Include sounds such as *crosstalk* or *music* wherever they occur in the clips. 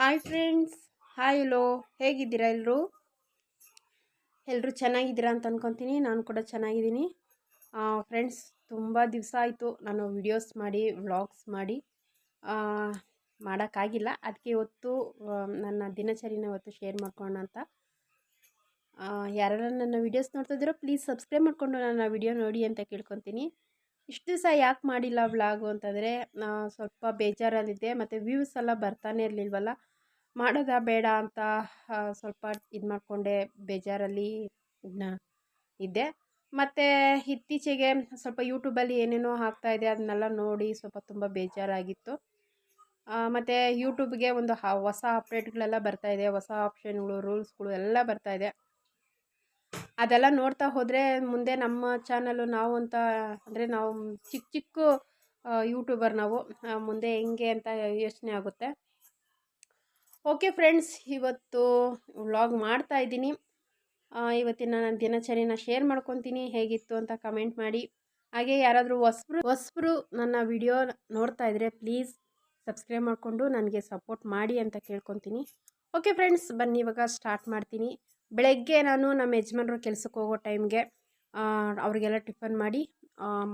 Hi friends hi hello ಹೇಗಿದ್ದೀರಾ ಎಲ್ಲರೂ ಎಲ್ಲರೂ ಚೆನ್ನಾಗಿದ್ದೀರಾ ಅಂತ ಅಂದ್ಕೊತೀನಿ ನಾನು ಕೂಡ ಚೆನ್ನಾಗಿದ್ದೀನಿ. ಫ್ರೆಂಡ್ಸ್ ತುಂಬ ದಿವಸ ಆಯಿತು. ನಾನು ವಿಡಿಯೋಸ್ ಮಾಡಿ ವ್ಲಾಗ್ಸ್ ಮಾಡಿ. ಮಾಡೋಕ್ಕಾಗಿಲ್ಲ. ಅದಕ್ಕೆ ಇವತ್ತು ನನ್ನ ದಿನಚರಿನ ಇವತ್ತು ಶೇರ್ ಮಾಡ್ಕೊಳ್ಳೋಣ ಅಂತ. ಯಾರೆಲ್ಲ ನನ್ನ ವೀಡಿಯೋಸ್ ನೋಡ್ತಿದ್ದೀರೋ ಪ್ಲೀಸ್ ಸಬ್ಸ್ಕ್ರೈಬ್ ಮಾಡಿಕೊಂಡು ನನ್ನ ವಿಡಿಯೋ ನೋಡಿ ಅಂತ ಕೇಳ್ಕೊತೀನಿ. ಇಷ್ಟು ದಿವಸ ಯಾಕೆ ಮಾಡಿಲ್ಲ ವ್ಲಾಗು ಅಂತಂದರೆ ಸ್ವಲ್ಪ ಬೇಜಾರಲ್ಲಿದ್ದೆ. ಮತ್ತು ವ್ಯೂಸ್ ಎಲ್ಲ ಬರ್ತಾನೆ ಇರಲಿಲ್ವಲ್ಲ? ಮಾಡೋದಾ ಬೇಡ ಅಂತ ಸ್ವಲ್ಪ ಇದು ಮಾಡಿಕೊಂಡೆ ಬೇಜಾರಲ್ಲಿ ಇದ್ದೆ. ಮತ್ತು ಇತ್ತೀಚೆಗೆ ಸ್ವಲ್ಪ ಯೂಟ್ಯೂಬಲ್ಲಿ ಏನೇನೋ ಆಗ್ತಾಯಿದೆ ಅದನ್ನೆಲ್ಲ ನೋಡಿ ಸ್ವಲ್ಪ ತುಂಬ ಬೇಜಾರಾಗಿತ್ತು. ಮತ್ತು ಯೂಟ್ಯೂಬ್ಗೆ ಒಂದು ಹೊಸ ಅಪ್ಡೇಟ್ಗಳೆಲ್ಲ ಬರ್ತಾ ಇದೆ, ಹೊಸ ಆಪ್ಷನ್ಗಳು, ರೂಲ್ಸ್ಗಳು ಎಲ್ಲ ಬರ್ತಾ ಇದೆ. ಅದೆಲ್ಲ ನೋಡ್ತಾ ಹೋದರೆ ಮುಂದೆ ನಮ್ಮ ಚಾನಲು ನಾವು ಅಂತ, ಅಂದರೆ ನಾವು ಚಿಕ್ಕ ಚಿಕ್ಕ ಯೂಟ್ಯೂಬರ್ ನಾವು ಮುಂದೆ ಹೆಂಗೆ ಅಂತ ಯೋಚನೆ ಆಗುತ್ತೆ. ಓಕೆ ಫ್ರೆಂಡ್ಸ್, ಇವತ್ತು ವ್ಲಾಗ್ ಮಾಡ್ತಾ ಇದ್ದೀನಿ. ಇವತ್ತಿನ ನನ್ನ ದಿನಚರಿನ ಶೇರ್ ಮಾಡ್ಕೊತೀನಿ, ಹೇಗಿತ್ತು ಅಂತ ಕಮೆಂಟ್ ಮಾಡಿ. ಹಾಗೆ ಯಾರಾದರೂ ಹೊಸಬ್ರು ಹೊಸಬ್ರು ನನ್ನ ವಿಡಿಯೋ ನೋಡ್ತಾ ಇದ್ದರೆ ಪ್ಲೀಸ್ ಸಬ್ಸ್ಕ್ರೈಬ್ ಮಾಡಿಕೊಂಡು ನನಗೆ ಸಪೋರ್ಟ್ ಮಾಡಿ ಅಂತ ಕೇಳ್ಕೊತೀನಿ. ಓಕೆ ಫ್ರೆಂಡ್ಸ್, ಬನ್ನಿ ಇವಾಗ ಸ್ಟಾರ್ಟ್ ಮಾಡ್ತೀನಿ. ಬೆಳಗ್ಗೆ ನಾನು ನಮ್ಮ ಯಜಮಾನರು ಕೆಲಸಕ್ಕೆ ಹೋಗೋ ಟೈಮ್ಗೆ ಅವರಿಗೆಲ್ಲ ಟಿಫನ್ ಮಾಡಿ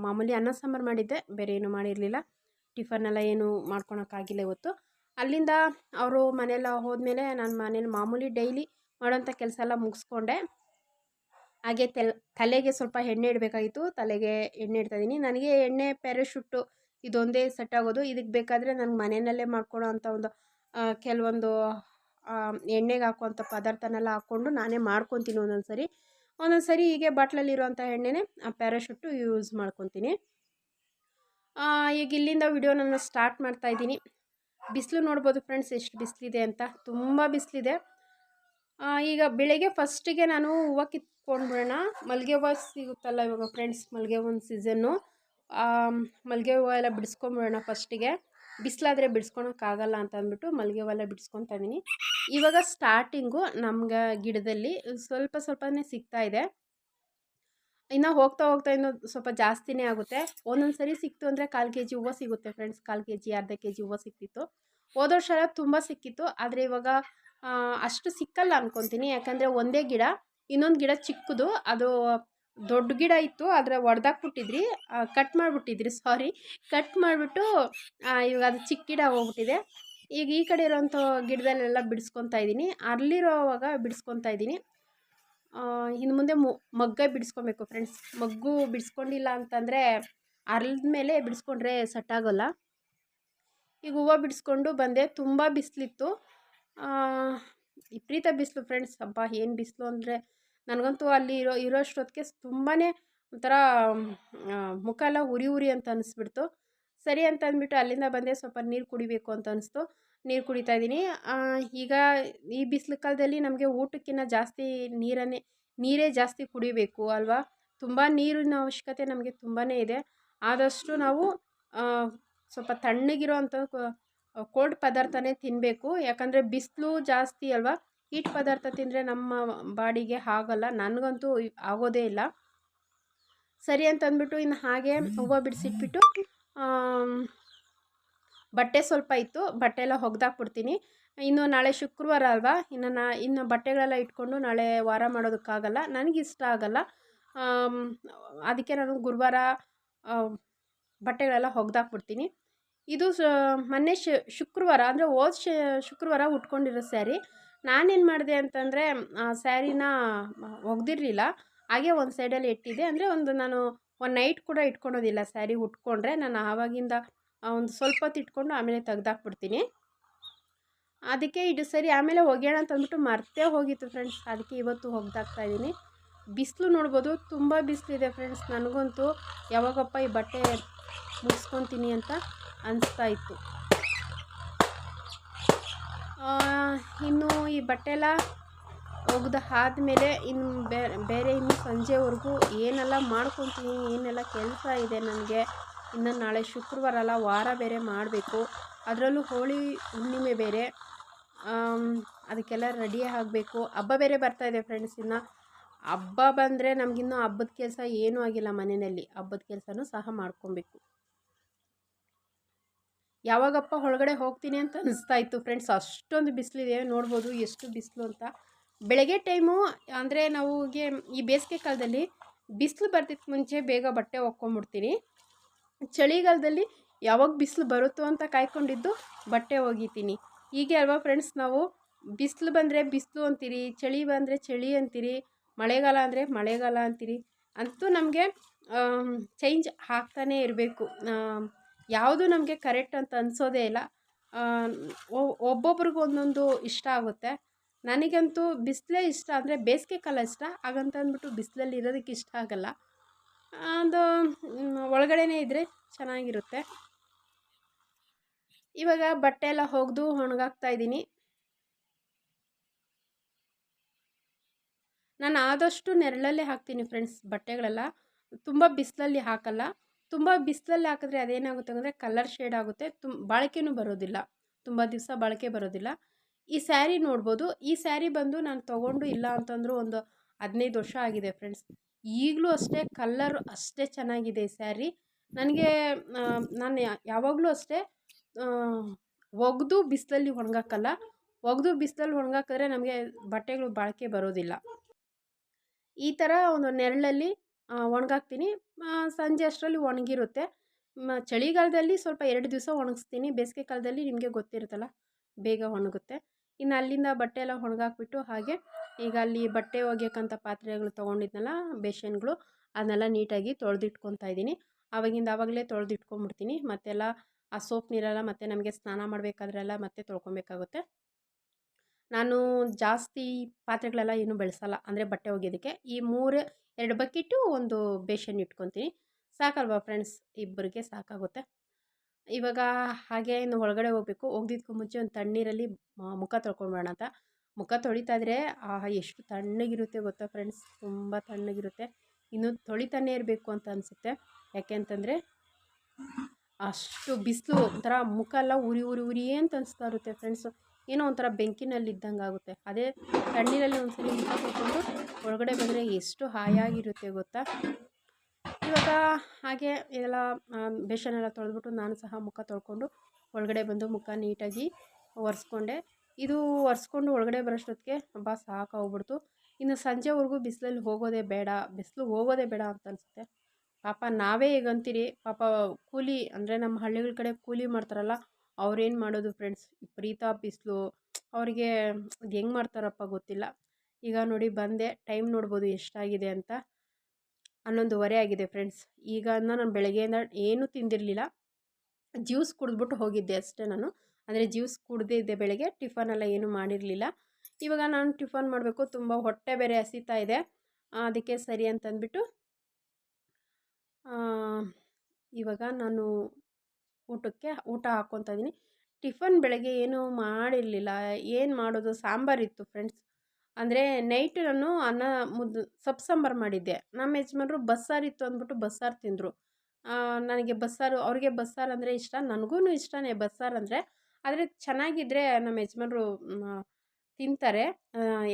ಮಾಮೂಲಿ ಅನ್ನ ಸಾಂಬಾರು ಮಾಡಿದ್ದೆ, ಬೇರೆ ಏನು ಮಾಡಿರಲಿಲ್ಲ. ಟಿಫನ್ ಎಲ್ಲ ಏನು ಮಾಡ್ಕೊಳಕ್ಕಾಗಿಲ್ಲ ಇವತ್ತು. ಅಲ್ಲಿಂದ ಅವರು ಮನೆಯೆಲ್ಲ ಹೋದ್ಮೇಲೆ ನಾನು ಮನೇಲಿ ಮಾಮೂಲಿ ಡೈಲಿ ಮಾಡೋಂಥ ಕೆಲಸ ಎಲ್ಲ ಮುಗಿಸ್ಕೊಂಡೆ. ಹಾಗೆ ತೆಲ್, ತಲೆಗೆ ಸ್ವಲ್ಪ ಎಣ್ಣೆ ಇಡಬೇಕಾಗಿತ್ತು. ತಲೆಗೆ ಎಣ್ಣೆ ಇಡ್ತಾ ಇದ್ದೀನಿ. ನನಗೆ ಎಣ್ಣೆ ಪ್ಯಾರಾಶೂಟು ಇದೊಂದೇ ಸೆಟ್ ಆಗೋದು. ಇದಕ್ಕೆ ಬೇಕಾದರೆ ನನಗೆ ಮನೆಯಲ್ಲೇ ಮಾಡ್ಕೊಳೋ ಅಂಥ ಒಂದು ಕೆಲವೊಂದು ಎಣ್ಣೆಗೆ ಹಾಕುವಂಥ ಪದಾರ್ಥನೆಲ್ಲ ಹಾಕ್ಕೊಂಡು ನಾನೇ ಮಾಡ್ಕೊತೀನಿ ಒಂದೊಂದು ಸರಿ ಒಂದೊಂದು ಸರಿ ಹೀಗೆ ಬಾಟ್ಲಲ್ಲಿರುವಂಥ ಎಣ್ಣೆನೇ ಆ ಪ್ಯಾರಾಶೂಟು ಯೂಸ್ ಮಾಡ್ಕೊತೀನಿ. ಈಗ ಇಲ್ಲಿಂದ ವಿಡಿಯೋ ನಾನು ಸ್ಟಾರ್ಟ್ ಮಾಡ್ತಾ ಇದ್ದೀನಿ. ಬಿಸಿಲು ನೋಡ್ಬೋದು ಫ್ರೆಂಡ್ಸ್, ಎಷ್ಟು ಬಿಸಿಲಿದೆ ಅಂತ. ತುಂಬ ಬಿಸಿಲಿದೆ. ಈಗ ಬೆಳಗ್ಗೆ ಫಸ್ಟಿಗೆ ನಾನು ಹೂವು ಕಿತ್ಕೊಂಡ್ಬಿಡೋಣ. ಮಲ್ಲಿಗೆ ಹೂವು ಸಿಗುತ್ತಲ್ಲ ಇವಾಗ ಫ್ರೆಂಡ್ಸ್ ಮಲ್ಲಿಗೆ ಹೂವಿನ ಸೀಸನ್ನು ಮಲ್ಲಿಗೆ ಹೂವು ಎಲ್ಲ ಬಿಡಿಸ್ಕೊಂಬಿಡೋಣ ಫಸ್ಟಿಗೆ. ಬಿಸಿಲಾದರೆ ಬಿಡಿಸ್ಕೊಳಕ್ಕಾಗಲ್ಲ ಅಂತ ಅಂದ್ಬಿಟ್ಟು ಮಲ್ಲಿಗೆ ಹೂವೆಲ್ಲ ಬಿಡಿಸ್ಕೊತಾ ಇದ್ದೀನಿ. ಇವಾಗ ಸ್ಟಾರ್ಟಿಂಗು ನಮ್ಗೆ ಗಿಡದಲ್ಲಿ ಸ್ವಲ್ಪ ಸ್ವಲ್ಪನೇ ಸಿಗ್ತಾ ಇದೆ. ಇನ್ನು ಹೋಗ್ತಾ ಹೋಗ್ತಾ ಇನ್ನು ಸ್ವಲ್ಪ ಜಾಸ್ತಿನೇ ಆಗುತ್ತೆ. ಒಂದೊಂದು ಸರಿ ಸಿಕ್ತು ಅಂದರೆ ಕಾಲು ಕೆ ಜಿ ಹೂವು ಸಿಗುತ್ತೆ ಫ್ರೆಂಡ್ಸ್ ಕಾಲು ಕೆ ಜಿ ಅರ್ಧ ಕೆ ಜಿ ಹೂವು ಸಿಕ್ತಿತ್ತು. ಹೋದ ವರ್ಷ ತುಂಬ ಸಿಕ್ಕಿತ್ತು. ಆದರೆ ಇವಾಗ ಅಷ್ಟು ಸಿಕ್ಕಲ್ಲ ಅಂದ್ಕೊತೀನಿ ಯಾಕಂದರೆ ಒಂದೇ ಗಿಡ, ಇನ್ನೊಂದು ಗಿಡ ಚಿಕ್ಕದು. ಅದು ದೊಡ್ಡ ಗಿಡ ಇತ್ತು. ಆದರೆ ಒಡೆದಾಕ್ಬಿಟ್ಟಿದ್ರಿ ಕಟ್ ಮಾಡಿಬಿಟ್ಟಿದ್ರಿ ಸಾರಿ ಕಟ್ ಮಾಡಿಬಿಟ್ಟು ಇವಾಗ ಅದು ಚಿಕ್ಕ ಗಿಡ ಹೋಗ್ಬಿಟ್ಟಿದೆ. ಈಗ ಈ ಕಡೆ ಇರೋಂಥ ಗಿಡದಲ್ಲೆಲ್ಲ ಬಿಡಿಸ್ಕೊತಾ ಇದ್ದೀನಿ. ಅಲ್ಲಿರೋವಾಗ ಬಿಡಿಸ್ಕೊತಾ ಇದ್ದೀನಿ. ಇನ್ನು ಮುಂದೆ ಮಗ್ಗ ಬಿಡಿಸ್ಕೊಬೇಕು ಫ್ರೆಂಡ್ಸ್ ಮಗ್ಗು ಬಿಡಿಸ್ಕೊಂಡಿಲ್ಲ ಅಂತಂದರೆ ಅರ್ಳದ ಮೇಲೆ ಬಿಡಿಸ್ಕೊಂಡ್ರೆ ಸೆಟ್ ಆಗೋಲ್ಲ. ಈಗ ಹೂವು ಬಿಡಿಸ್ಕೊಂಡು ಬಂದೆ, ತುಂಬ ಬಿಸಿಲಿತ್ತು. ವಿಪರೀತ ಬಿಸಿಲು ಫ್ರೆಂಡ್ಸ್ ಹಬ್ಬ ಏನು ಬಿಸಿಲು ಅಂದರೆ ನನಗಂತೂ ಅಲ್ಲಿ ಇರೋ, ಇರೋಷ್ಟೊತ್ತಿಗೆ ತುಂಬಾ ಒಂಥರ ಮುಖ ಎಲ್ಲ ಉರಿ ಉರಿ ಅಂತ ಅನಿಸ್ಬಿಡ್ತು. ಸರಿ ಅಂತ ಅಂದ್ಬಿಟ್ಟು ಅಲ್ಲಿಂದ ಬಂದೆ, ಸ್ವಲ್ಪ ನೀರು ಕುಡಿಬೇಕು ಅಂತ ಅನಿಸ್ತು. ನೀರು ಕುಡಿತಾ ಇದ್ದೀನಿ. ಈಗ ಈ ಬಿಸಿಲು ಕಾಲದಲ್ಲಿ ನಮಗೆ ಊಟಕ್ಕಿಂತ ಜಾಸ್ತಿ ನೀರನ್ನೇ, ನೀರೇ ಜಾಸ್ತಿ ಕುಡಿಬೇಕು ಅಲ್ವಾ? ತುಂಬ ನೀರಿನ ಅವಶ್ಯಕತೆ ನಮಗೆ ತುಂಬಾ ಇದೆ. ಆದಷ್ಟು ನಾವು ಸ್ವಲ್ಪ ತಣ್ಣಗಿರೋ ಅಂಥ ಕೋಲ್ಡ್ ಪದಾರ್ಥನೇ ತಿನ್ನಬೇಕು ಯಾಕಂದರೆ ಬಿಸಿಲು ಜಾಸ್ತಿ ಅಲ್ವಾ? ಹೀಟ್ ಪದಾರ್ಥ ತಿಂದರೆ ನಮ್ಮ ಬಾಡಿಗೆ ಆಗಲ್ಲ ನನಗಂತೂ ಆಗೋದೇ ಇಲ್ಲ. ಸರಿ ಅಂತ ಅಂದ್ಬಿಟ್ಟು ಇನ್ನು ಹಾಗೆ ಹೂವು ಬಿಡಿಸಿಟ್ಬಿಟ್ಟು ಬಟ್ಟೆ ಸ್ವಲ್ಪ ಇತ್ತು, ಬಟ್ಟೆ ಎಲ್ಲ ಒಗ್ದಾಕ್ಬಿಡ್ತೀನಿ ಇನ್ನು ನಾಳೆ ಶುಕ್ರವಾರ ಅಲ್ವಾ? ಇನ್ನು ನಾ, ಇನ್ನು ಬಟ್ಟೆಗಳೆಲ್ಲ ಇಟ್ಕೊಂಡು ನಾಳೆ ವಾರ ಮಾಡೋದಕ್ಕಾಗಲ್ಲ. ಇಷ್ಟ ಆಗಲ್ಲ. ಅದಕ್ಕೆ ನಾನು ಗುರುವಾರ ಬಟ್ಟೆಗಳೆಲ್ಲ ಒಗ್ದಾಕ್ಬಿಡ್ತೀನಿ ಇದು ಮೊನ್ನೆ ಶುಕ್ರವಾರ, ಅಂದರೆ ಹೋದ ಶುಕ್ರವಾರ ಉಟ್ಕೊಂಡಿರೋ ಸ್ಯಾರಿ. ನಾನೇನು ಮಾಡಿದೆ ಅಂತಂದರೆ ಸ್ಯಾರಿನ ಒಗ್ದಿರಲಿಲ್ಲ ಹಾಗೆ ಒಂದು ಸೈಡಲ್ಲಿ ಇಟ್ಟಿದ್ದೆ ಅಂದರೆ ಒಂದು ನಾನು ಒನ್ ನೈಟ್ ಕೂಡ ಇಟ್ಕೊಳೋದಿಲ್ಲ ಸ್ಯಾರಿ ಉಟ್ಕೊಂಡ್ರೆ. ನಾನು ಆವಾಗಿಂದ ಒಂದು ಸ್ವಲ್ಪ ಹೊತ್ತು ಇಟ್ಕೊಂಡು ಆಮೇಲೆ ತೆಗ್ದಾಕ್ಬಿಡ್ತೀನಿ. ಅದಕ್ಕೆ ಇದು ಸರಿ ಆಮೇಲೆ ಒಗೆಯೋಣ ಅಂತ ಅಂದ್ಬಿಟ್ಟು ಮರ್ತೇ ಹೋಗಿತ್ತು ಫ್ರೆಂಡ್ಸ್ ಅದಕ್ಕೆ ಇವತ್ತು ಇದ್ದೀನಿ. ಬಿಸಿಲು ನೋಡ್ಬೋದು, ತುಂಬ ಬಿಸಿಲಿದೆ ಫ್ರೆಂಡ್ಸ್ ನನಗಂತೂ ಯಾವಾಗಪ್ಪ ಈ ಬಟ್ಟೆ ಮುಗಿಸ್ಕೊತೀನಿ ಅಂತ ಅನಿಸ್ತಾ ಇತ್ತು. ಇನ್ನು ಈ ಬಟ್ಟೆ ಎಲ್ಲ ಒಗ್ದು ಆದಮೇಲೆ ಇನ್ನು ಬೇರೆ ಬೇರೆ ಇನ್ನು ಸಂಜೆವರೆಗೂ ಏನೆಲ್ಲ ಮಾಡ್ಕೊತೀನಿ, ಏನೆಲ್ಲ ಕೆಲಸ ಇದೆ ನನಗೆ ಇನ್ನು ನಾಳೆ ಶುಕ್ರವಾರ ಅಲ್ಲ, ವಾರ ಬೇರೆ ಮಾಡಬೇಕು. ಅದರಲ್ಲೂ ಹೋಳಿ ಹುಣ್ಣಿಮೆ ಬೇರೆ. ಅದಕ್ಕೆಲ್ಲ ರೆಡಿ ಆಗಬೇಕು. ಹಬ್ಬ ಬೇರೆ ಬರ್ತಾ ಇದೆ ಫ್ರೆಂಡ್ಸ್ ಇನ್ನು. ಹಬ್ಬ ಬಂದರೆ ನಮಗಿನ್ನೂ ಹಬ್ಬದ ಕೆಲಸ ಏನೂ ಆಗಿಲ್ಲ ಮನೆಯಲ್ಲಿ. ಹಬ್ಬದ ಕೆಲಸನೂ ಸಹ ಮಾಡ್ಕೊಬೇಕು. ಯಾವಾಗಪ್ಪ ಒಳಗಡೆ ಹೋಗ್ತೀನಿ ಅಂತ ಅನಿಸ್ತಾ ಇತ್ತು ಫ್ರೆಂಡ್ಸ್ ಅಷ್ಟೊಂದು ಬಿಸಿಲಿದೆ ನೋಡ್ಬೋದು ಎಷ್ಟು ಬಿಸಿಲು ಅಂತ. ಬೆಳಗ್ಗೆ ಟೈಮು ಅಂದರೆ ನಾವು ಈ ಬೇಸಿಗೆ ಕಾಲದಲ್ಲಿ ಬಿಸಿಲು ಬರ್ತಿತ್ತು ಮುಂಚೆ ಬೇಗ ಬಟ್ಟೆ ಒಕ್ಕೊಂಬಿಡ್ತೀನಿ. ಚಳಿಗಾಲದಲ್ಲಿ ಯಾವಾಗ ಬಿಸಿಲು ಬರುತ್ತೋ ಅಂತ ಕಾಯ್ಕೊಂಡಿದ್ದು ಬಟ್ಟೆ ಒಗಿತೀನಿ. ಹೀಗೆ ಅಲ್ವಾ ಫ್ರೆಂಡ್ಸ್ ನಾವು? ಬಿಸಿಲು ಬಂದರೆ ಬಿಸಿಲು ಅಂತೀರಿ, ಚಳಿ ಬಂದರೆ ಚಳಿ ಅಂತೀರಿ, ಮಳೆಗಾಲ ಅಂದರೆ ಮಳೆಗಾಲ ಅಂತೀರಿ. ಅಂತೂ ನಮಗೆ ಚೇಂಜ್ ಆಗ್ತಾನೇ ಇರಬೇಕು. ಯಾವುದು ನಮಗೆ ಕರೆಕ್ಟ್ ಅಂತ ಅನಿಸೋದೇ ಇಲ್ಲ. ಒಬ್ಬೊಬ್ರಿಗೂ ಒಂದೊಂದು ಇಷ್ಟ ಆಗುತ್ತೆ. ನನಗಂತೂ ಬಿಸಿಲೇ ಇಷ್ಟ ಅಂದರೆ ಬೇಸಿಗೆ ಕಾಲ ಇಷ್ಟ. ಹಾಗಂತ ಅಂದ್ಬಿಟ್ಟು ಬಿಸಿಲಲ್ಲಿ ಇರೋದಕ್ಕೆ ಇಷ್ಟ ಆಗಲ್ಲ. ಅದು ಒಳಗಡೆನೇ ಇದ್ದರೆ ಚೆನ್ನಾಗಿರುತ್ತೆ. ಇವಾಗ ಬಟ್ಟೆ ಎಲ್ಲ ಒಗ್ದು ಒಣಗಾಕ್ತಾ ಇದ್ದೀನಿ. ನಾನು ಆದಷ್ಟು ನೆರಳಲ್ಲೇ ಹಾಕ್ತೀನಿ ಫ್ರೆಂಡ್ಸ್ ಬಟ್ಟೆಗಳೆಲ್ಲ. ತುಂಬ ಬಿಸಿಲಲ್ಲಿ ಹಾಕಲ್ಲ. ತುಂಬ ಬಿಸಿಲಲ್ಲಿ ಹಾಕಿದ್ರೆ ಅದೇನಾಗುತ್ತೆ ಅಂದರೆ ಕಲರ್ ಶೇಡ್ ಆಗುತ್ತೆ. ತುಂಬ ಬಾಳಿಕೆನೂ ಬರೋದಿಲ್ಲ. ತುಂಬ ದಿವಸ ಬಾಳಿಕೆ ಬರೋದಿಲ್ಲ. ಈ ಸ್ಯಾರಿ ನೋಡ್ಬೋದು. ಈ ಸ್ಯಾರಿ ಬಂದು ನಾನು ತೊಗೊಂಡು ಇಲ್ಲ ಅಂತಂದರೂ ಒಂದು ಹದಿನೈದು ವರ್ಷ ಆಗಿದೆ ಫ್ರೆಂಡ್ಸ್. ಈಗಲೂ ಅಷ್ಟೇ ಕಲ್ಲರ್ ಅಷ್ಟೇ ಚೆನ್ನಾಗಿದೆ ಈ ಸ್ಯಾರಿ. ನನಗೆ ನಾನು ಯಾವಾಗಲೂ ಅಷ್ಟೇ ಒಗೆದು ಬಿಸಿಲಲ್ಲಿ ಒಣಗಾಕಲ್ಲ. ಒಗೆದು ಬಿಸಿಲಲ್ಲಿ ಒಣಗಾಕಿದ್ರೆ ನಮಗೆ ಬಟ್ಟೆಗಳು ಬಾಳಿಕೆ ಬರೋದಿಲ್ಲ. ಈ ಥರ ಒಂದು ನೆರಳಲ್ಲಿ ಒಣಗಾಕ್ತೀನಿ. ಸಂಜೆ ಅಷ್ಟರಲ್ಲಿ ಒಣಗಿರುತ್ತೆ. ಚಳಿಗಾಲದಲ್ಲಿ ಸ್ವಲ್ಪ ಎರಡು ದಿವಸ ಒಣಗಿಸ್ತೀನಿ. ಬೇಸಿಗೆ ಕಾಲದಲ್ಲಿ ನಿಮಗೆ ಗೊತ್ತಿರುತ್ತಲ್ಲ, ಬೇಗ ಒಣಗುತ್ತೆ. ಇನ್ನು ಅಲ್ಲಿಂದ ಬಟ್ಟೆ ಎಲ್ಲ ಒಣಗಾಕ್ಬಿಟ್ಟು ಹಾಗೆ ಈಗ ಅಲ್ಲಿ ಬಟ್ಟೆ ಒಗೆಯೋಕ್ಕಂಥ ಪಾತ್ರೆಗಳು ತೊಗೊಂಡಿದ್ನಲ್ಲ ಬೇಷನ್ಗಳು, ಅದನ್ನೆಲ್ಲ ನೀಟಾಗಿ ತೊಳೆದಿಟ್ಕೊತಾ ಇದ್ದೀನಿ. ಆವಾಗಿಂದ ಆವಾಗಲೇ ತೊಳೆದಿಟ್ಕೊಂಬಿಡ್ತೀನಿ. ಮತ್ತೆಲ್ಲ ಆ ಸೋಪ್ ನೀರೆಲ್ಲ ಮತ್ತೆ ನಮಗೆ ಸ್ನಾನ ಮಾಡಬೇಕಾದ್ರೆಲ್ಲ ಮತ್ತೆ ತೊಳ್ಕೊಬೇಕಾಗುತ್ತೆ. ನಾನು ಜಾಸ್ತಿ ಪಾತ್ರೆಗಳೆಲ್ಲ ಏನು ಬೆಳೆಸಲ್ಲ, ಅಂದರೆ ಬಟ್ಟೆ ಒಗೆಯೋದಕ್ಕೆ. ಈ ಮೂರು, ಎರಡು ಬಕೆಟು ಒಂದು ಬೇಷನ್ ಇಟ್ಕೊತೀನಿ. ಸಾಕಲ್ವಾ ಫ್ರೆಂಡ್ಸ್? ಇಬ್ಬರಿಗೆ ಸಾಕಾಗುತ್ತೆ. ಇವಾಗ ಹಾಗೆ ಇನ್ನು ಒಳಗಡೆ ಹೋಗಬೇಕು. ಹೋಗ್ದಿದ್ಕು ಮುಂಚೆ ಒಂದು ತಣ್ಣೀರಲ್ಲಿ ಮುಖ ತೊಳ್ಕೊಂಬೋಣ ಅಂತ. ಮುಖ ತೊಳಿತಾ ಇದ್ರೆ, ಆಹಾ, ಎಷ್ಟು ತಣ್ಣಗಿರುತ್ತೆ ಗೊತ್ತಾ ಫ್ರೆಂಡ್ಸ್? ತುಂಬ ತಣ್ಣಗಿರುತ್ತೆ. ಇನ್ನು ತೊಳಿತಾನೆ ಇರಬೇಕು ಅಂತ ಅನಿಸುತ್ತೆ. ಯಾಕೆ ಅಂತಂದರೆ, ಅಷ್ಟು ಬಿಸಿಲು ಒಂಥರ ಮುಖ ಎಲ್ಲ ಉರಿ ಉರಿ ಉರಿ ಅಂತ ಅನಿಸ್ತಾ ಇರುತ್ತೆ ಫ್ರೆಂಡ್ಸು. ಏನೋ ಒಂಥರ ಬೆಂಕಿನಲ್ಲಿ ಇದ್ದಂಗೆ ಆಗುತ್ತೆ. ಅದೇ ತಣ್ಣೀರಲ್ಲಿ ಒಂದ್ಸಲಿ ಮುಖ ತೊಳ್ಕೊಂಡು ಒಳಗಡೆ ಬಂದರೆ ಎಷ್ಟು ಹಾಯಾಗಿರುತ್ತೆ ಗೊತ್ತಾ? ಇವಾಗ ಹಾಗೆ ಇದೆಲ್ಲ ಬೇಷನೆಲ್ಲ ತೊಳೆದ್ಬಿಟ್ಟು ನಾನು ಸಹ ಮುಖ ತೊಳ್ಕೊಂಡು ಒಳಗಡೆ ಬಂದು ಮುಖ ನೀಟಾಗಿ ಒರೆಸ್ಕೊಂಡೆ. ಇದು ಒರೆಸ್ಕೊಂಡು ಒಳಗಡೆ ಬರೋಷ್ಟೊತ್ತಿಗೆ ಹಬ್ಬ ಸಾಕಾಗ್ಬಿಡ್ತು ಇನ್ನು ಸಂಜೆವರೆಗೂ ಬಿಸಿಲಲ್ಲಿ ಹೋಗೋದೇ ಬೇಡ, ಬಿಸಿಲು ಹೋಗೋದೇ ಬೇಡ ಅಂತ ಅನಿಸುತ್ತೆ. ಪಾಪ ನಾವೇ ಈಗ ಅಂತೀರಿ ಪಾಪ ಕೂಲಿ ಅಂದರೆ ನಮ್ಮ ಹಳ್ಳಿಗಳ ಕಡೆ ಕೂಲಿ ಮಾಡ್ತಾರಲ್ಲ, ಅವ್ರೇನು ಮಾಡೋದು ಫ್ರೆಂಡ್ಸ್ ವಿಪರೀತ ಬಿಸಿಲು. ಅವರಿಗೆ ಅದು ಹೆಂಗೆ ಮಾಡ್ತಾರಪ್ಪ ಗೊತ್ತಿಲ್ಲ. ಈಗ ನೋಡಿ ಬಂದೆ ಟೈಮ್ ನೋಡ್ಬೋದು ಎಷ್ಟಾಗಿದೆ ಅಂತ. ಹನ್ನೊಂದುವರೆ ಆಗಿದೆ ಫ್ರೆಂಡ್ಸ್ ಈಗ ನಾನು ಬೆಳಗ್ಗೆಯಿಂದ ಏನೂ ತಿಂದಿರಲಿಲ್ಲ. ಜ್ಯೂಸ್ ಕುಡಿದ್ಬಿಟ್ಟು ಹೋಗಿದ್ದೆ ಅಷ್ಟೇ ನಾನು. ಅಂದರೆ ಜ್ಯೂಸ್ ಕುಡ್ದೇ ಇದ್ದೆ ಬೆಳಗ್ಗೆ ಎಲ್ಲ ಏನೂ ಮಾಡಿರಲಿಲ್ಲ. ಇವಾಗ ನಾನು ಟಿಫನ್ ಮಾಡಬೇಕು, ತುಂಬ ಹೊಟ್ಟೆ ಬೇರೆ ಹಸಿತಾ ಇದೆ. ಅದಕ್ಕೆ ಸರಿ ಅಂತಂದ್ಬಿಟ್ಟು ಇವಾಗ ನಾನು ಊಟಕ್ಕೆ, ಊಟ ಹಾಕ್ಕೊತಾ ಇದ್ದೀನಿ ಟಿಫನ್ ಬೆಳಗ್ಗೆ ಏನೂ ಮಾಡಿರಲಿಲ್ಲ. ಏನು ಮಾಡೋದು? ಸಾಂಬಾರಿತ್ತು ಫ್ರೆಂಡ್ಸ್. ಅಂದರೆ ನೈಟ್ ನಾನು ಅನ್ನ ಮುದ್ದು, ಸೊಪ್ಪು ಸಾಂಬಾರು ಮಾಡಿದ್ದೆ. ನಮ್ಮ ಯಜಮಾನ್ರು ಬಸ್ಸಾರಿತ್ತು ಅಂದ್ಬಿಟ್ಟು ಬಸ್ಸಾರು ತಿಂದರು. ನನಗೆ ಬಸ್ಸಾರು, ಅವ್ರಿಗೆ ಬಸ್ಸಾರು ಅಂದರೆ ಇಷ್ಟ ನನಗೂ ಇಷ್ಟನೇ. ಬಸ್ಸಾರು ಅಂದರೆ ಆದರೆ ಚೆನ್ನಾಗಿದ್ದರೆ ನಮ್ಮ ಯಜಮಾನ್ರು ತಿಂತಾರೆ.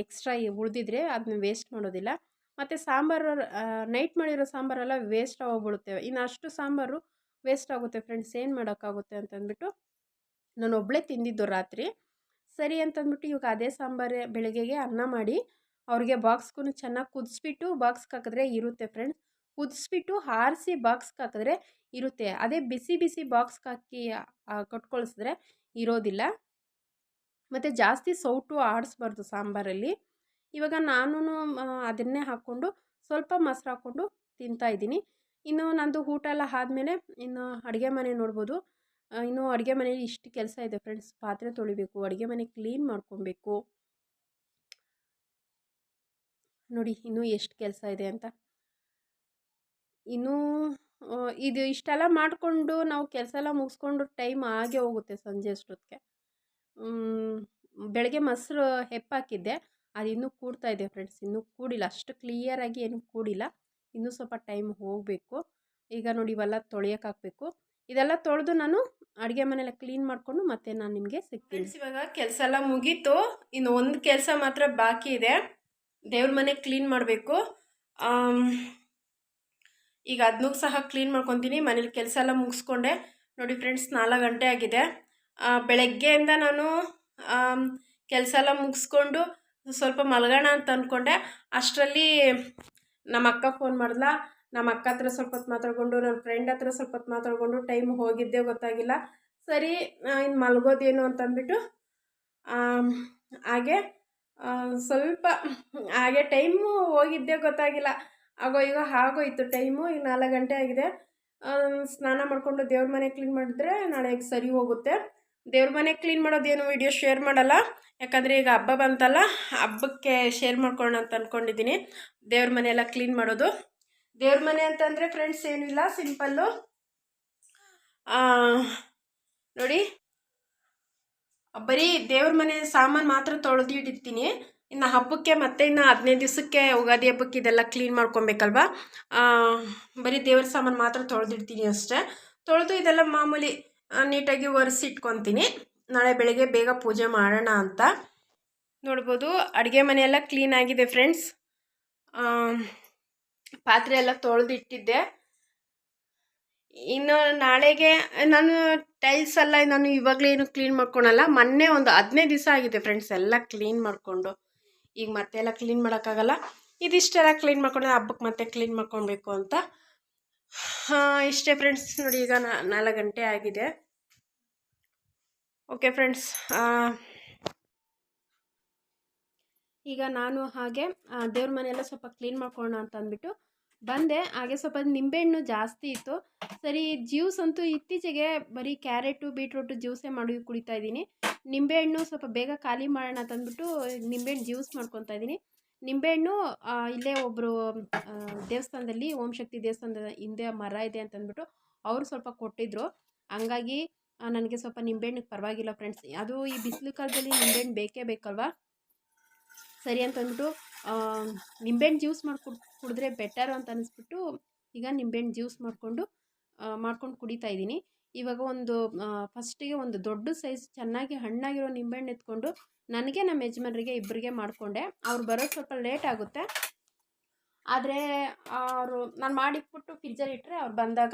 ಎಕ್ಸ್ಟ್ರಾ ಉಳಿದಿದ್ರೆ ಅದನ್ನ ವೇಸ್ಟ್ ಮಾಡೋದಿಲ್ಲ. ಮತ್ತು ಸಾಂಬಾರು ನೈಟ್ ಮಾಡಿರೋ ಸಾಂಬಾರೆಲ್ಲ ವೇಸ್ಟ್ ಆಗೋಗ್ಬಿಡುತ್ತೆ. ಇನ್ನು ಅಷ್ಟು ಸಾಂಬಾರು ವೇಸ್ಟ್ ಆಗುತ್ತೆ ಫ್ರೆಂಡ್ಸ್ ಏನು ಮಾಡೋಕ್ಕಾಗುತ್ತೆ ಅಂತಂದ್ಬಿಟ್ಟು ನಾನು ಒಬ್ಬಳೇ ತಿಂದಿದ್ದು ರಾತ್ರಿ. ಸರಿ ಅಂತಂದ್ಬಿಟ್ಟು ಇವಾಗ ಅದೇ ಸಾಂಬಾರು ಬೆಳಗ್ಗೆಗೆ ಅನ್ನ ಮಾಡಿ ಅವ್ರಿಗೆ ಬಾಕ್ಸ್ಗೂ ಚೆನ್ನಾಗಿ ಕುದಿಸ್ಬಿಟ್ಟು ಬಾಕ್ಸ್ಗೆ ಹಾಕಿದ್ರೆ ಇರುತ್ತೆ ಫ್ರೆಂಡ್ಸ್ ಕುದಿಸ್ಬಿಟ್ಟು ಆರಿಸಿ ಬಾಕ್ಸ್ಗೆ ಹಾಕಿದ್ರೆ ಇರುತ್ತೆ. ಅದೇ ಬಿಸಿ ಬಿಸಿ ಬಾಕ್ಸ್ಗೆ ಹಾಕಿ ಕಟ್ಕೊಳಿಸಿದ್ರೆ ಇರೋದಿಲ್ಲ. ಮತ್ತು ಜಾಸ್ತಿ ಸೌಟು ಆಡಿಸ್ಬಾರ್ದು ಸಾಂಬಾರಲ್ಲಿ. ಇವಾಗ ನಾನು ಅದನ್ನೇ ಹಾಕ್ಕೊಂಡು ಸ್ವಲ್ಪ ಮೊಸರು ಹಾಕ್ಕೊಂಡು ತಿಂತಾಯಿದ್ದೀನಿ ಇನ್ನು ನಂದು ಊಟ ಎಲ್ಲ ಆದಮೇಲೆ ಇನ್ನು ಅಡುಗೆ ಮನೆ ನೋಡ್ಬೋದು. ಇನ್ನು ಅಡುಗೆ ಮನೇಲಿ ಇಷ್ಟು ಕೆಲಸ ಇದೆ ಫ್ರೆಂಡ್ಸ್. ಪಾತ್ರೆ ತೊಳಿಬೇಕು, ಅಡುಗೆ ಮನೆ ಕ್ಲೀನ್ ಮಾಡ್ಕೊಬೇಕು. ನೋಡಿ, ಇನ್ನೂ ಎಷ್ಟು ಕೆಲಸ ಇದೆ ಅಂತ. ಇನ್ನೂ ಇದು ಇಷ್ಟೆಲ್ಲ ಮಾಡಿಕೊಂಡು ನಾವು ಕೆಲಸ ಎಲ್ಲ ಮುಗಿಸ್ಕೊಂಡು ಟೈಮ್ ಆಗೇ ಹೋಗುತ್ತೆ ಸಂಜೆ ಅಷ್ಟೊತ್ತಿಗೆ. ಬೆಳಗ್ಗೆ ಮೊಸರು ಹೆಪ್ಪಾಕಿದ್ದೆ. ಅದು ಇನ್ನೂ ಕೂಡ್ತಾ ಇದೆ ಫ್ರೆಂಡ್ಸ್. ಇನ್ನೂ ಕೂಡಿಲ್ಲ. ಅಷ್ಟು ಕ್ಲಿಯರಾಗಿ ಏನು ಕೂಡಿಲ್ಲ. ಇನ್ನೂ ಸ್ವಲ್ಪ ಟೈಮ್ ಹೋಗಬೇಕು. ಈಗ ನೋಡಿ ಇವೆಲ್ಲ ತೊಳೆಯೋಕೆ ಹಾಕಬೇಕು. ಇದೆಲ್ಲ ತೊಳೆದು ನಾನು ಅಡುಗೆ ಮನೆಯಲ್ಲ ಕ್ಲೀನ್ ಮಾಡಿಕೊಂಡು ಮತ್ತೆ ನಾನು ನಿಮಗೆ ಸಿಗ್ತೀನಿ. ಇವಾಗ ಕೆಲಸ ಎಲ್ಲ ಮುಗೀತು. ಇನ್ನು ಒಂದು ಕೆಲಸ ಮಾತ್ರ ಬಾಕಿ ಇದೆ. ದೇವ್ರ ಮನೆ ಕ್ಲೀನ್ ಮಾಡಬೇಕು. ಈಗ ಅದನ್ನೂ ಸಹ ಕ್ಲೀನ್ ಮಾಡ್ಕೊತೀನಿ. ಮನೇಲಿ ಕೆಲಸ ಎಲ್ಲ ಮುಗಿಸ್ಕೊಂಡೆ. ನೋಡಿ ಫ್ರೆಂಡ್ಸ್ ನಾಲ್ಕು ಗಂಟೆ ಆಗಿದೆ. ಬೆಳಗ್ಗೆಯಿಂದ ನಾನು ಕೆಲಸ ಎಲ್ಲ ಮುಗಿಸ್ಕೊಂಡು ಸ್ವಲ್ಪ ಮಲಗೋಣ ಅಂತ ಅಂದ್ಕೊಂಡೆ ಅಷ್ಟರಲ್ಲಿ ನಮ್ಮ ಅಕ್ಕ ಫೋನ್ ಮಾಡಿದ್ಲ. ನಮ್ಮ ಅಕ್ಕ ಹತ್ರ ಸ್ವಲ್ಪ ಹೊತ್ತು ಮಾತಾಡಿಕೊಂಡು ನನ್ನ ಫ್ರೆಂಡ್ ಹತ್ರ ಸ್ವಲ್ಪ ಹೊತ್ತು ಮಾತಾಡಿಕೊಂಡು ಟೈಮ್ ಹೋಗಿದ್ದೆ ಗೊತ್ತಾಗಿಲ್ಲ. ಸರಿ ಇನ್ನು ಮಲಗೋದೇನು ಅಂತಂದ್ಬಿಟ್ಟು ಹಾಗೆ ಸ್ವಲ್ಪ ಹಾಗೆ ಟೈಮು ಹೋಗಿದ್ದೆ ಗೊತ್ತಾಗಿಲ್ಲ. ಆಗೋ ಈಗ ಆಗೋಯ್ತು ಟೈಮು ಈಗ ನಾಲ್ಕು ಗಂಟೆ ಆಗಿದೆ. ಸ್ನಾನ ಮಾಡಿಕೊಂಡು ದೇವ್ರ ಮನೆ ಕ್ಲೀನ್ ಮಾಡಿದ್ರೆ ನಾಳೆಗೆ ಸರಿ ಹೋಗುತ್ತೆ. ದೇವ್ರ ಮನೆ ಕ್ಲೀನ್ ಮಾಡೋದೇನು ವಿಡಿಯೋ ಶೇರ್ ಮಾಡಲ್ಲ. ಯಾಕಂದರೆ ಈಗ ಹಬ್ಬ ಬಂತಲ್ಲ, ಹಬ್ಬಕ್ಕೆ ಶೇರ್ ಮಾಡ್ಕೊಳ್ಳೋಣ ಅಂತ ಅಂದ್ಕೊಂಡಿದ್ದೀನಿ ದೇವ್ರ ಮನೆ ಎಲ್ಲ ಕ್ಲೀನ್ ಮಾಡೋದು. ದೇವ್ರ ಮನೆ ಅಂತಂದರೆ ಫ್ರೆಂಡ್ಸ್ ಏನಿಲ್ಲ ಸಿಂಪಲ್ಲು ನೋಡಿ. ಬರೀ ದೇವ್ರ ಮನೆ ಸಾಮಾನು ಮಾತ್ರ ತೊಳೆದು ಇಟ್ಟಿರ್ತೀನಿ ಇನ್ನು ಹಬ್ಬಕ್ಕೆ ಮತ್ತೆ ಇನ್ನು ಹದಿನೈದು ದಿವಸಕ್ಕೆ ಯುಗಾದಿ ಹಬ್ಬಕ್ಕೆ ಇದೆಲ್ಲ ಕ್ಲೀನ್ ಮಾಡ್ಕೊಬೇಕಲ್ವಾ? ಬರೀ ದೇವ್ರ ಸಾಮಾನು ಮಾತ್ರ ತೊಳೆದಿಡ್ತೀನಿ ಅಷ್ಟೇ. ತೊಳೆದು ಇದೆಲ್ಲ ಮಾಮೂಲಿ ನೀಟಾಗಿ ನೀಟಾಗಿ ಒರೆಸಿಟ್ಕೊತೀನಿ ನಾಳೆ ಬೆಳಗ್ಗೆ ಬೇಗ ಪೂಜೆ ಮಾಡೋಣ ಅಂತ. ನೋಡ್ಬೋದು, ಅಡುಗೆ ಮನೆಯೆಲ್ಲ ಕ್ಲೀನ್ ಆಗಿದೆ ಫ್ರೆಂಡ್ಸ್ ಪಾತ್ರೆ ಎಲ್ಲ ತೊಳೆದಿಟ್ಟಿದ್ದೆ. ಇನ್ನು ನಾಳೆಗೆ, ನಾನು ಟೈಲ್ಸ್ ಎಲ್ಲ ನಾನು ಇವಾಗಲೇ ಏನು ಕ್ಲೀನ್ ಮಾಡ್ಕೊಳಲ್ಲ. ಮೊನ್ನೆ ಒಂದು ಹದಿನೈದು ದಿವಸ ಆಗಿದೆ ಫ್ರೆಂಡ್ಸ್ ಎಲ್ಲ ಕ್ಲೀನ್ ಮಾಡಿಕೊಂಡು. ಈಗ ಮತ್ತೆ ಎಲ್ಲ ಕ್ಲೀನ್ ಮಾಡೋಕ್ಕಾಗಲ್ಲ. ಇದಿಷ್ಟೆಲ್ಲ ಕ್ಲೀನ್ ಮಾಡ್ಕೊಂಡು ಹಬ್ಬಕ್ಕೆ ಮತ್ತೆ ಕ್ಲೀನ್ ಮಾಡ್ಕೊಳ್ಬೇಕು ಅಂತ. ಇಷ್ಟೇ ಫ್ರೆಂಡ್ಸ್ ನೋಡಿ, ಈಗ ನಾಲ್ಕು ಗಂಟೆ ಆಗಿದೆ. ಓಕೆ ಫ್ರೆಂಡ್ಸ್ ಈಗ ನಾನು ಹಾಗೆ ದೇವ್ರ ಮನೆಯೆಲ್ಲ ಸ್ವಲ್ಪ ಕ್ಲೀನ್ ಮಾಡ್ಕೊಳ್ಳೋಣ ಅಂತ ಅಂದ್ಬಿಟ್ಟು ಬಂದೆ, ಹಾಗೆ ಸ್ವಲ್ಪ ನಿಂಬೆಹಣ್ಣು ಜಾಸ್ತಿ ಇತ್ತು. ಸರಿ ಜ್ಯೂಸ್ ಅಂತೂ ಇತ್ತೀಚೆಗೆ ಬರೀ ಕ್ಯಾರೆಟು ಬೀಟ್ರೂಟು ಜ್ಯೂಸೇ ಮಾಡಿ ಕುಡಿತಾ ಇದ್ದೀನಿ. ನಿಂಬೆಹಣ್ಣು ಸ್ವಲ್ಪ ಬೇಗ ಖಾಲಿ ಮಾಡೋಣ ಅಂದ್ಬಿಟ್ಟು ನಿಂಬೆಹಣ್ಣು ಜ್ಯೂಸ್ ಮಾಡ್ಕೊತಾ ಇದ್ದೀನಿ. ನಿಂಬೆಹಣ್ಣು ಇಲ್ಲೇ ಒಬ್ಬರು ದೇವಸ್ಥಾನದಲ್ಲಿ, ಓಂ ಶಕ್ತಿ ದೇವಸ್ಥಾನದ ಹಿಂದೆ ಮರ ಇದೆ ಅಂತಂದ್ಬಿಟ್ಟು ಅವರು ಸ್ವಲ್ಪ ಕೊಟ್ಟಿದ್ರು. ಹಂಗಾಗಿ ನನಗೆ ಸ್ವಲ್ಪ ನಿಂಬೆಹಣ್ಣು ಪರವಾಗಿಲ್ಲ ಫ್ರೆಂಡ್ಸ್ ಅದು ಈ ಬಿಸಿಲು ಕಾಲದಲ್ಲಿ ನಿಂಬೆಹಣ್ಣು ಬೇಕೇ ಬೇಕಲ್ವಾ? ಸರಿ ಅಂತಂದ್ಬಿಟ್ಟು ನಿಂಬೆಹಣ್ಣು ಜ್ಯೂಸ್ ಮಾಡಿ ಕುಡಿದ್ರೆ ಬೆಟರು ಅಂತ ಅನಿಸ್ಬಿಟ್ಟು, ಈಗ ನಿಂಬೆಹಣ್ಣು ಜ್ಯೂಸ್ ಮಾಡಿಕೊಂಡು ಮಾಡ್ಕೊಂಡು ಕುಡಿತಾ ಇದ್ದೀನಿ. ಇವಾಗ ಒಂದು ಫಸ್ಟಿಗೆ ಒಂದು ದೊಡ್ಡ ಸೈಜ್ ಚೆನ್ನಾಗಿ ಹಣ್ಣಾಗಿರೋ ನಿಂಬೆಹಣ್ಣು ಎತ್ಕೊಂಡು, ನನಗೆ ನಮ್ಮ ಯಜಮಾನ್ರಿಗೆ ಇಬ್ಬರಿಗೆ ಮಾಡಿಕೊಂಡೆ. ಅವ್ರು ಬರೋದು ಸ್ವಲ್ಪ ಲೇಟ್ ಆಗುತ್ತೆ. ಆದರೆ ಅವರು ನಾನು ಮಾಡಿಟ್ಬಿಟ್ಟು ಫ್ರಿಜ್ಜಲ್ಲಿ ಇಟ್ಟರೆ ಅವ್ರು ಬಂದಾಗ